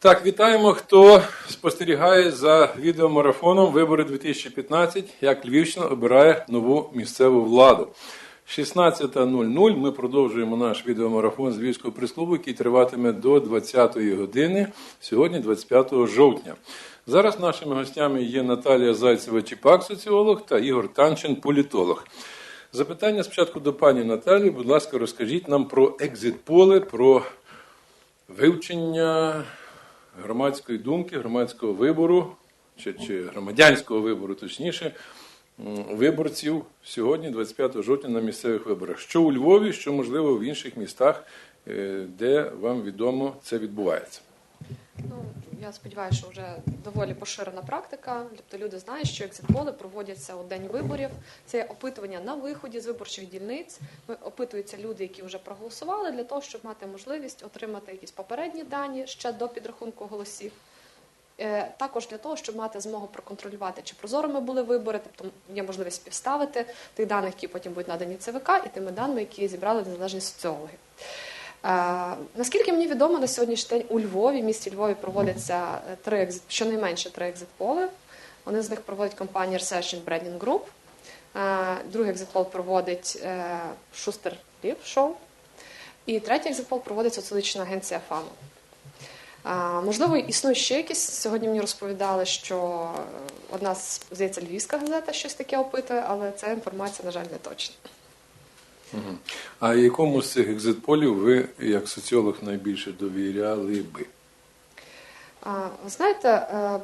Так, вітаємо, хто спостерігає за відеомарафоном Вибори 2015, як Львівщина обирає нову місцеву владу. 16.00 ми продовжуємо наш відеомарафон з Львівського прес-клубу, який триватиме до 20-ї години, сьогодні 25 жовтня. Зараз нашими гостями є Наталія Зайцева-Чіпак, соціолог, та Ігор Танчин, політолог. Запитання спочатку до пані Наталії. Будь ласка, розкажіть нам про екзит-поле, про вивчення громадської думки, громадського вибору, чи, чи громадянського вибору, точніше, виборців сьогодні, 25 жовтня, на місцевих виборах. Що у Львові, що можливо в інших містах, е, де вам відомо це відбувається. Я сподіваюся, що вже доволі поширена практика. Тобто люди знають, що екзитполи проводяться у день виборів. Це опитування на виході з виборчих дільниць. Опитуються люди, які вже проголосували, для того, щоб мати можливість отримати якісь попередні дані ще до підрахунку голосів. Е, Також для того, щоб мати змогу проконтролювати, чи прозорими були вибори, тобто є можливість співставити тих даних, які потім будуть надані ЦВК, і тими даними, які зібрали незалежні соціологи. Наскільки мені відомо, на сьогоднішній день у Львові, в місті Львові проводяться е, три екзит, щонайменше три екзитполи. Один з них проводить компанія Research and Branding Group. Е, Другий екзитпол проводить е, Шустер Лів шоу. І третій екзитпол проводить соціологічна агенція ФАМО. Можливо, існує ще якісь. Сьогодні мені розповідали, що одна здається львівська газета щось таке опитує, але ця інформація, на жаль, не точна. А якому з цих екзит-полів ви, як соціолог, найбільше довіряли би? Ви знаєте, е,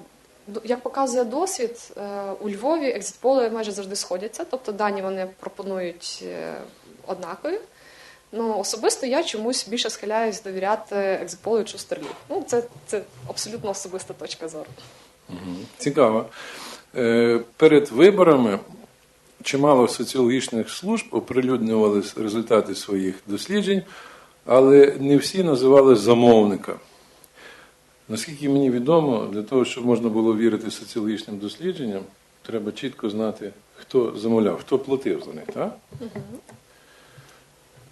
як показує досвід, е, у Львові екзитполи майже завжди сходяться, тобто дані вони пропонують е, однакові. Ну, особисто я чомусь більше схиляюсь довіряти екзитполу Чустерлів. Ну, це, це абсолютно особиста точка зору. Цікаво. Перед виборами чимало соціологічних служб оприлюднювали результати своїх досліджень, але не всі називали замовника. Наскільки мені відомо, для того, щоб можна було вірити соціологічним дослідженням, треба чітко знати, хто замовляв, хто платив за них. Так?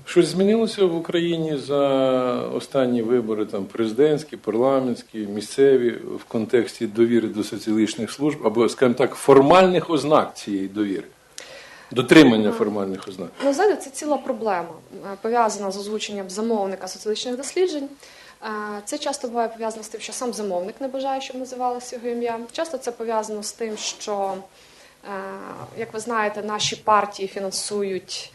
Щось змінилося в Україні за останні вибори, там президентські, парламентські, місцеві в контексті довіри до соціологічних служб або, скажімо так, формальних ознак цієї довіри, дотримання формальних ознак. Ну, знаєте, це ціла проблема, е, пов'язана з озвученням замовника соціологічних досліджень. Е, Це часто буває пов'язано з тим, що сам замовник не бажає, щоб називалося його ім'я. Часто це пов'язано з тим, що, е, як ви знаєте, наші партії фінансують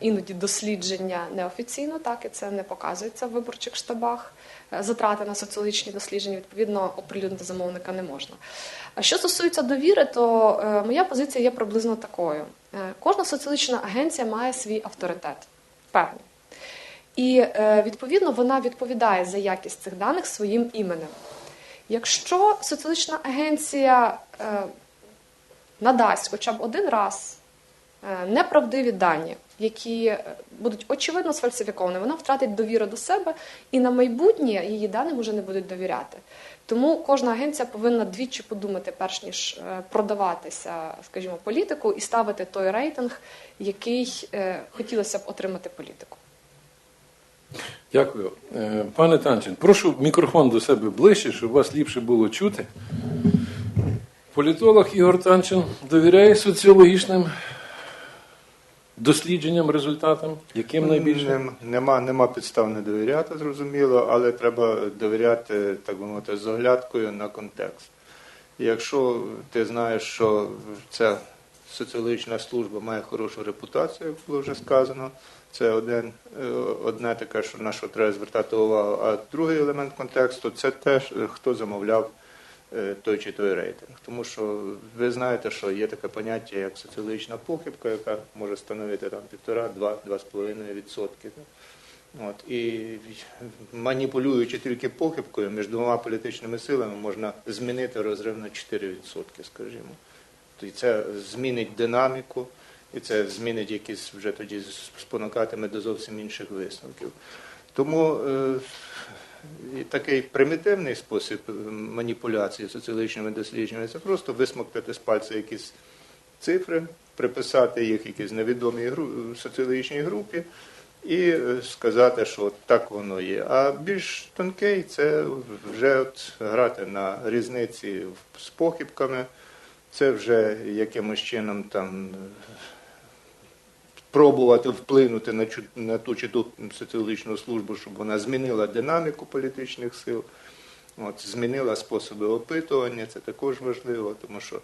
іноді дослідження неофіційно, так і це не показується в виборчих штабах. Е, Затрати на соціологічні дослідження, відповідно, оприлюднити замовника не можна. А що стосується довіри, то е, моя позиція є приблизно такою: Е, кожна соціологічна агенція має свій авторитет, певний. І е, відповідно вона відповідає за якість цих даних своїм іменем. Якщо соціологічна агенція е, надасть хоча б один раз е, неправдиві дані, які е, будуть очевидно сфальсифіковані, вона втратить довіру до себе і на майбутнє її даним вже не будуть довіряти. Тому кожна агенція повинна двічі подумати, перш ніж е, продаватися, скажімо, політику і ставити той рейтинг, який е, хотілося б отримати політику. Дякую. Е, Пане Танчин, прошу мікрофон до себе ближче, щоб вас ліпше було чути. Політолог Ігор Танчин довіряє соціологічним дослідженням, результатам, яким найбільше? Нем- Нема, нема підстав не довіряти, зрозуміло, але треба довіряти, так би мовити, з оглядкою на контекст. Якщо ти знаєш, що ця соціологічна служба має хорошу репутацію, як було вже сказано, це один, е, одне таке, що на що треба звертати увагу. А другий елемент контексту це те, що- хто замовляв той чи той рейтинг. Тому що ви знаєте, що є таке поняття, як соціологічна похибка, яка може становити там півтора, два, два з половиною відсотки. От, і маніпулюючи тільки похибкою між двома політичними силами, можна змінити розрив на 4%, скажімо. І це змінить динаміку, і це змінить якісь вже тоді спонукатиме до зовсім інших висновків. Тому е, і такий примітивний спосіб е, маніпуляції соціологічними дослідженнями це просто висмоктати з пальця якісь цифри, приписати їх якійсь невідомій гру- соціологічній групі і е, сказати, що так воно є. А більш тонкий це вже от грати на різниці з похибками, це вже якимось чином там. Пробувати вплинути на, на ту чи ту соціологічну службу, щоб вона змінила динаміку політичних сил, от, змінила способи опитування, це також важливо, тому що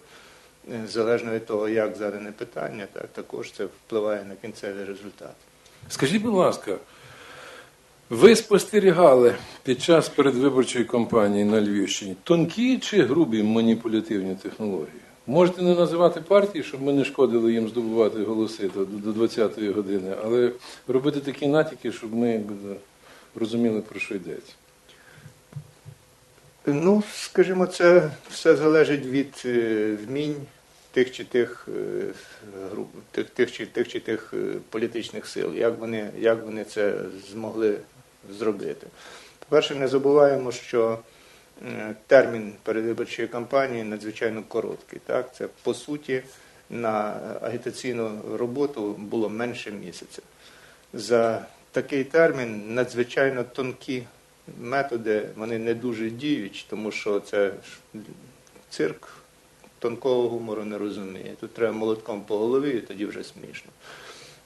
е, залежно від того, як задане питання, так, також це впливає на кінцевий результат. Скажіть, будь ласка, ви спостерігали під час передвиборчої кампанії на Львівщині тонкі чи грубі маніпулятивні технології? Можете не називати партії, щоб ми не шкодили їм здобувати голоси до, до 20-ї години, але робити такі натяки, щоб ми розуміли, про що йдеться. Ну, скажімо, це все залежить від е, вмінь тих чи тих е, груп, тих, тих, чи, тих чи тих е, політичних сил, як вони, як вони це змогли зробити. По-перше, не забуваємо, що е, термін передвиборчої кампанії надзвичайно короткий. Так? Це по суті на агітаційну роботу було менше місяця. За такий термін надзвичайно тонкі методи, вони не дуже діють, тому що це цирк тонкого гумору не розуміє. Тут треба молотком по голові, і тоді вже смішно.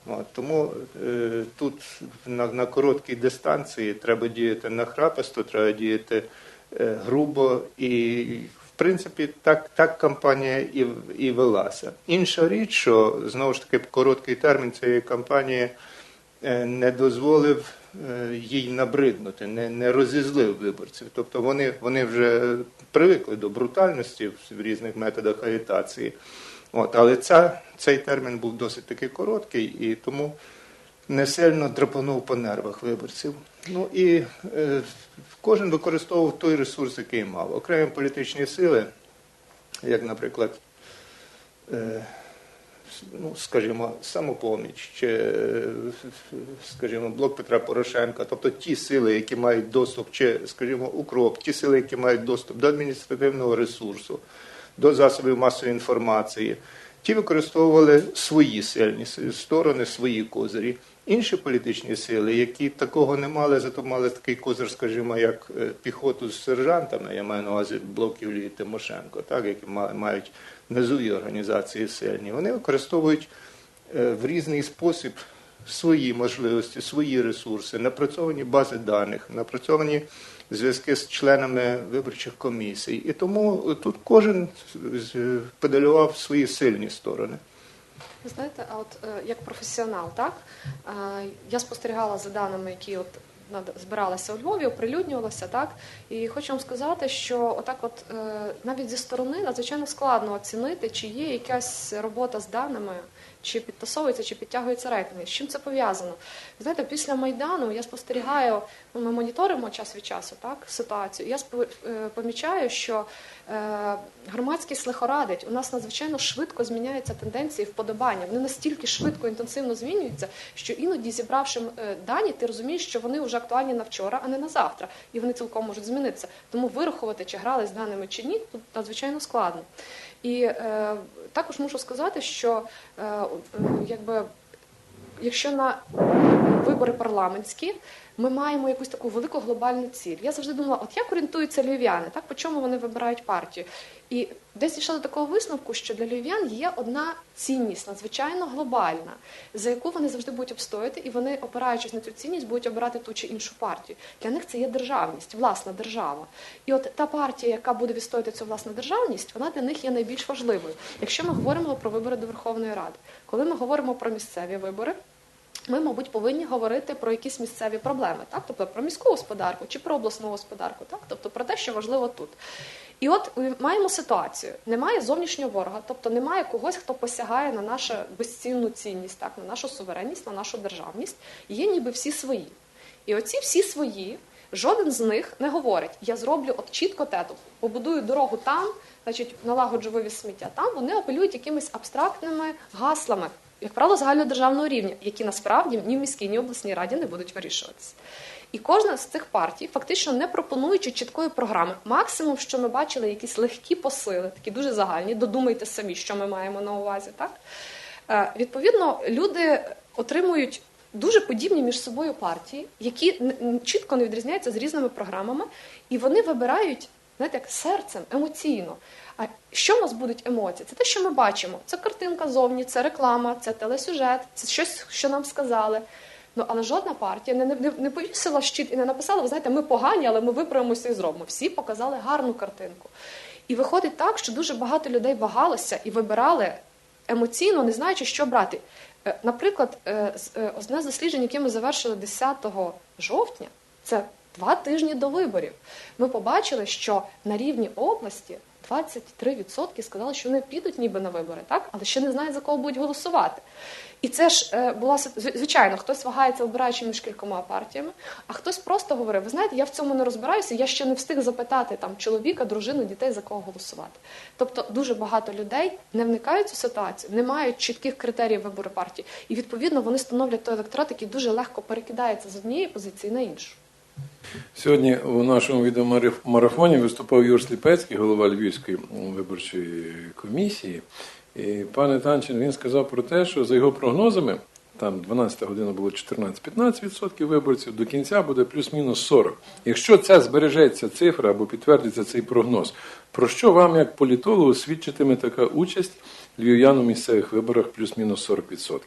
От, тому е, тут на, на короткій дистанції треба діяти нахраписто, треба діяти е, грубо і, в принципі, так, так кампанія і, і велася. Інша річ, що знову ж таки короткий термін цієї кампанії е, не дозволив е, їй набриднути, не, не розізлив виборців. Тобто вони, вони вже привикли до брутальності в різних методах агітації. От, але ця, цей термін був досить таки короткий і тому не сильно драпанув по нервах виборців. Ну і е, кожен використовував той ресурс, який мав. Окремі політичні сили, як, наприклад, е, ну, скажімо, самопоміч, чи, е, скажімо, блок Петра Порошенка, тобто ті сили, які мають доступ, чи, скажімо, укроп, ті сили, які мають доступ до адміністративного ресурсу, до засобів масової інформації, ті використовували свої сильні сторони, свої козирі. Інші політичні сили, які такого не мали, зато мали такий козир, скажімо, як е, піхоту з сержантами, я маю на увазі блок Юлії Тимошенко, так, які мають низові організації сильні, вони використовують е, в різний спосіб свої можливості, свої ресурси, напрацьовані бази даних, напрацьовані зв'язки з членами виборчих комісій. І тому тут кожен педалював свої сильні сторони. Ви знаєте, а от е, як професіонал, так? Е, я спостерігала за даними, які от збиралася у Львові, оприлюднювалася, так? І хочу вам сказати, що отак, от е, навіть зі сторони надзвичайно складно оцінити, чи є якась робота з даними, чи підтасовується, чи підтягується рейтинги. З чим це пов'язано? Знаєте, після майдану я спостерігаю, ну, ми моніторимо час від часу, так ситуацію. Я е, помічаю, що е, громадськість лихорадить. У нас надзвичайно швидко зміняються тенденції вподобання. Вони настільки швидко інтенсивно змінюються, що іноді, зібравши е, дані, ти розумієш, що вони вже актуальні на вчора, а не на завтра, і вони цілком можуть змінитися. Тому вирахувати, чи грали з даними чи ні, тут надзвичайно складно. І е, також мушу сказати, що е, якби якщо на вибори парламентські ми маємо якусь таку велику глобальну ціль. Я завжди думала, от як орієнтуються львів'яни, так по чому вони вибирають партію? І десь дійшла до такого висновку, що для львів'ян є одна цінність, надзвичайно глобальна, за яку вони завжди будуть обстояти, і вони, опираючись на цю цінність, будуть обирати ту чи іншу партію. Для них це є державність, власна держава. І от та партія, яка буде відстояти цю власну державність, вона для них є найбільш важливою. Якщо ми говоримо про вибори до Верховної Ради, коли ми говоримо про місцеві вибори. Ми, мабуть, повинні говорити про якісь місцеві проблеми, так? тобто про міську господарку чи про обласну господарку, так? тобто про те, що важливо тут. І от маємо ситуацію: немає зовнішнього ворога, тобто немає когось, хто посягає на нашу безцінну цінність, так, на нашу суверенність, на нашу державність. Є ніби всі свої. І оці всі свої, жоден з них не говорить: я зроблю от чітко тету, побудую дорогу там, значить, налагоджу вивіз сміття. Там вони апелюють якимись абстрактними гаслами, як правило, загальнодержавного рівня, які насправді ні в міській, ні в обласній раді не будуть вирішуватися. І кожна з цих партій, фактично не пропонуючи чіткої програми, максимум, що ми бачили, якісь легкі посили, такі дуже загальні. Додумайте самі, що ми маємо на увазі. Так Е, відповідно, люди отримують дуже подібні між собою партії, які чітко не відрізняються з різними програмами, і вони вибирають знаєте, як серцем, емоційно. А що в нас будуть емоції? Це те, що ми бачимо. Це картинка зовні, це реклама, це телесюжет, це щось, що нам сказали. Ну але жодна партія не, не, не повісила щит і не написала, ви знаєте, ми погані, але ми виправимося і зробимо. Всі показали гарну картинку. І виходить так, що дуже багато людей вагалося і вибирали емоційно, не знаючи, що брати. Е, Наприклад, е, е, одне з досліджень, яке ми завершили 10 жовтня, це два тижні до виборів. Ми побачили, що на рівні області 23% сказали, що вони підуть ніби на вибори, так? але ще не знають, за кого будуть голосувати. І це ж е, була звичайно, хтось вагається, обираючи між кількома партіями, а хтось просто говорив: ви знаєте, я в цьому не розбираюся, я ще не встиг запитати там чоловіка, дружину, дітей за кого голосувати. Тобто дуже багато людей не вникають цю ситуацію, не мають чітких критеріїв вибору партії, і відповідно вони становлять той електорат, який дуже легко перекидається з однієї позиції на іншу. Сьогодні у нашому відеомарафоні виступав Юр Сліпецький, голова Львівської виборчої комісії. І пане Танчин, він сказав про те, що за його прогнозами, там 12 година було 14-15% виборців, до кінця буде плюс-мінус 40. Якщо це збережеться цифра або підтвердиться цей прогноз, про що вам, як політологу, свідчитиме така участь львів'ян у місцевих виборах плюс-мінус 40%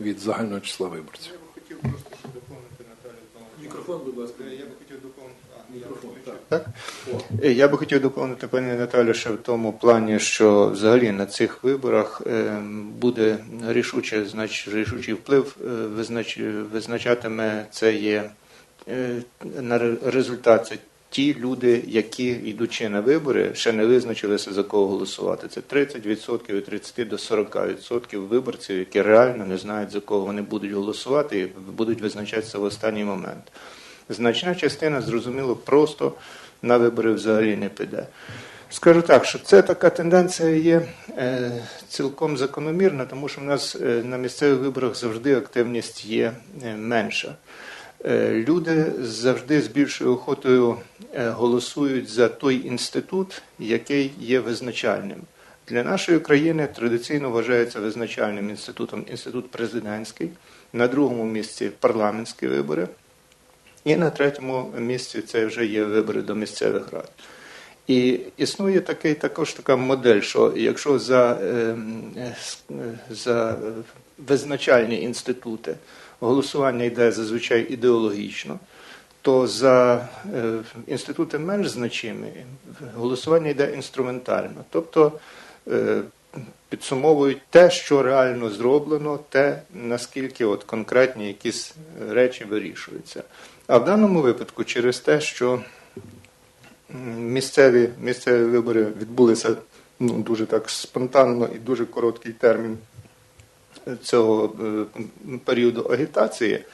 від загального числа виборців? Я би хотів просто ще доповнити Наталю. Мікрофон, будь ласка. Я би хотів доповнити. а, Мікрофон, я так. Так? Е, Я би хотів доповнити пані Наталю ще в тому плані, що взагалі на цих виборах е, буде рішуче, знач, рішучий вплив е, визнач, визначатиме це є е, на ре- результат. Ті люди, які йдучи на вибори, ще не визначилися за кого голосувати. Це 30% від 30 до 40% виборців, які реально не знають за кого вони будуть голосувати і будуть визначатися в останній момент. Значна частина, зрозуміло, просто на вибори взагалі не піде. Скажу так, що це така тенденція є е, цілком закономірна, тому що в нас е, на місцевих виборах завжди активність є е, менша. Е, люди завжди з більшою охотою е, голосують за той інститут, який є визначальним. Для нашої країни традиційно вважається визначальним інститутом інститут президентський, на другому місці парламентські вибори. І на третьому місці це вже є вибори до місцевих рад. І існує такий, також така модель, що якщо за, ем, е, за визначальні інститути голосування йде зазвичай ідеологічно, то за е, інститути менш значимі голосування йде інструментально. Тобто е, підсумовують те, що реально зроблено, те, наскільки от конкретні якісь речі вирішуються. А в даному випадку через те, що місцеві, місцеві вибори відбулися ну, дуже так спонтанно і дуже короткий термін цього е, періоду агітації,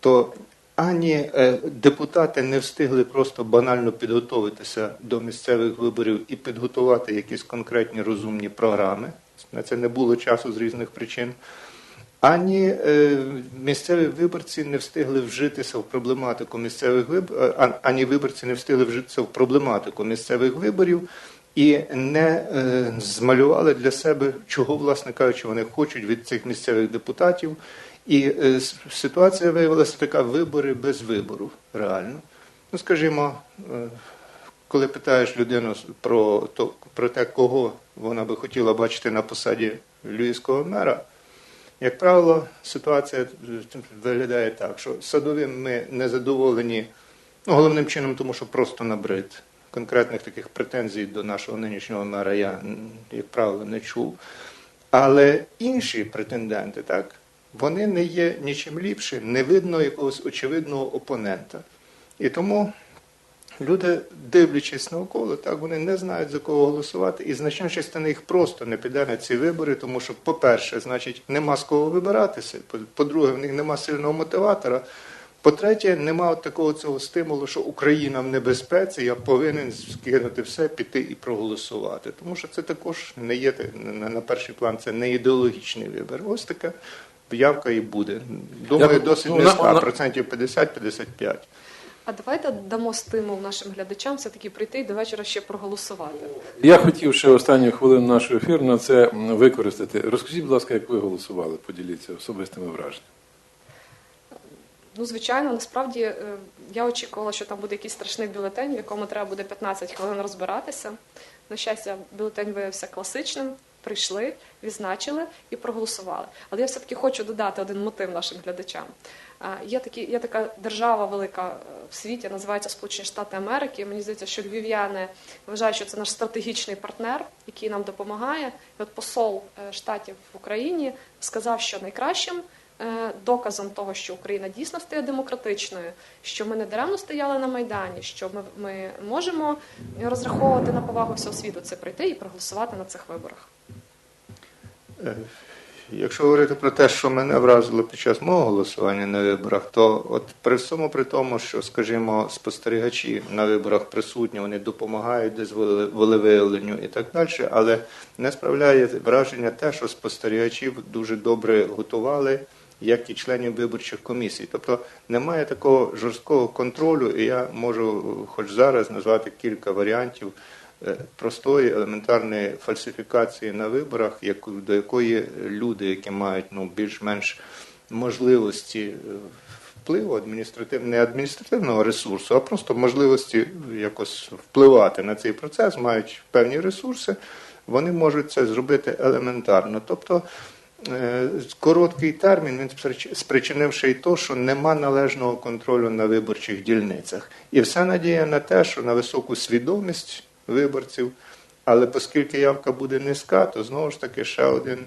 то ані е, депутати не встигли просто банально підготуватися до місцевих виборів і підготувати якісь конкретні розумні програми. На це не було часу з різних причин. Ані е, місцеві виборці не встигли вжитися в проблематику місцевих виборів, ані виборці не встигли вжитися в проблематику місцевих виборів і не е, змалювали для себе, чого, власне кажучи, вони хочуть від цих місцевих депутатів. І е, ситуація виявилася така: вибори без вибору, реально. Ну, скажімо, е, коли питаєш людину про, то, про те, кого вона би хотіла бачити на посаді львівського мера. Як правило, ситуація виглядає так, що садовим ми не задоволені, ну, головним чином, тому що просто набрид. Конкретних таких претензій до нашого нинішнього мера я, як правило, не чув. Але інші претенденти, так, вони не є нічим ліпшим, не видно якогось очевидного опонента. І тому люди, дивлячись навколо, так вони не знають за кого голосувати, і значна частина їх просто не піде на ці вибори, тому що, по-перше, значить, нема з кого вибиратися. По-друге, в них нема сильного мотиватора. По-третє, нема такого цього стимулу, що Україна в небезпеці, я повинен скинути все, піти і проголосувати. Тому що це також не є на перший план, це не ідеологічний вибір. Ось така явка і буде. Думаю, Я- досить ну, низька, на- процентів 50-55. А давайте дамо стимул нашим глядачам все-таки прийти і до вечора ще проголосувати. Я хотів ще останню хвилину нашого ефіру на це використати. Розкажіть, будь ласка, як ви голосували, поділіться особистими враженнями. Ну, звичайно, насправді е, я очікувала, що там буде якийсь страшний бюлетень, в якому треба буде 15 хвилин розбиратися. На щастя, бюлетень виявився класичним. Прийшли, відзначили і проголосували. Але я все-таки хочу додати один мотив нашим глядачам. Є, такі, є така держава велика е, в світі, називається Сполучені Штати Америки. Мені здається, що львів'яни вважають, що це наш стратегічний партнер, який нам допомагає. І от посол е, штатів в Україні сказав, що найкращим доказом того, що Україна дійсно стає демократичною, що ми не даремно стояли на майдані, що ми, ми можемо розраховувати на повагу всього світу, це прийти і проголосувати на цих виборах. Е, Якщо говорити про те, що мене вразило під час мого голосування на виборах, то от при всьому при тому, що, скажімо, спостерігачі на виборах присутні, вони допомагають десь волевиявленню і так далі, але не справляє враження те, що спостерігачів дуже добре готували, як і членів виборчих комісій. Тобто немає такого жорсткого контролю, і я можу, хоч зараз, назвати кілька варіантів е, простої елементарної фальсифікації на виборах, до якої люди, які мають ну, більш-менш можливості е, впливу адміністратив, не адміністративного ресурсу, а просто можливості якось впливати на цей процес, мають певні ресурси, вони можуть це зробити елементарно. Тобто короткий термін він сприч- спричинив й то, що нема належного контролю на виборчих дільницях. І вся надія на те, що на високу свідомість виборців, але оскільки явка буде низька, то знову ж таки ще один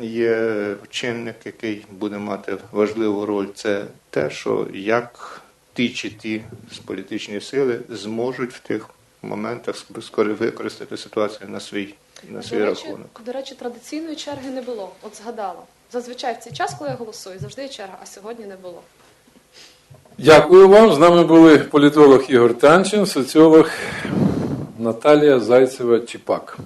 є чинник, який буде мати важливу роль, це те, що як ті чи ті з політичні сили зможуть в тих моментах скоро використати ситуацію на свій, на свій До речі, рахунок. до речі, традиційної черги не було. От згадала. Зазвичай в цей час, коли я голосую, завжди є черга, а сьогодні не було. Дякую вам. З нами були політолог Ігор Танчин, соціолог Наталія Зайцева-Чіпак.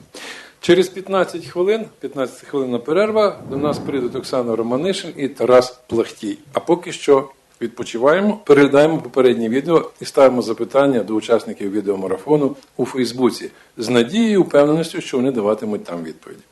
Через 15 хвилин, 15 хвилинна перерва, до нас прийдуть Оксана Романишин і Тарас Плахтій. А поки що відпочиваємо, переглядаємо попереднє відео і ставимо запитання до учасників відеомарафону у Фейсбуці з надією і упевненістю, що вони даватимуть там відповіді.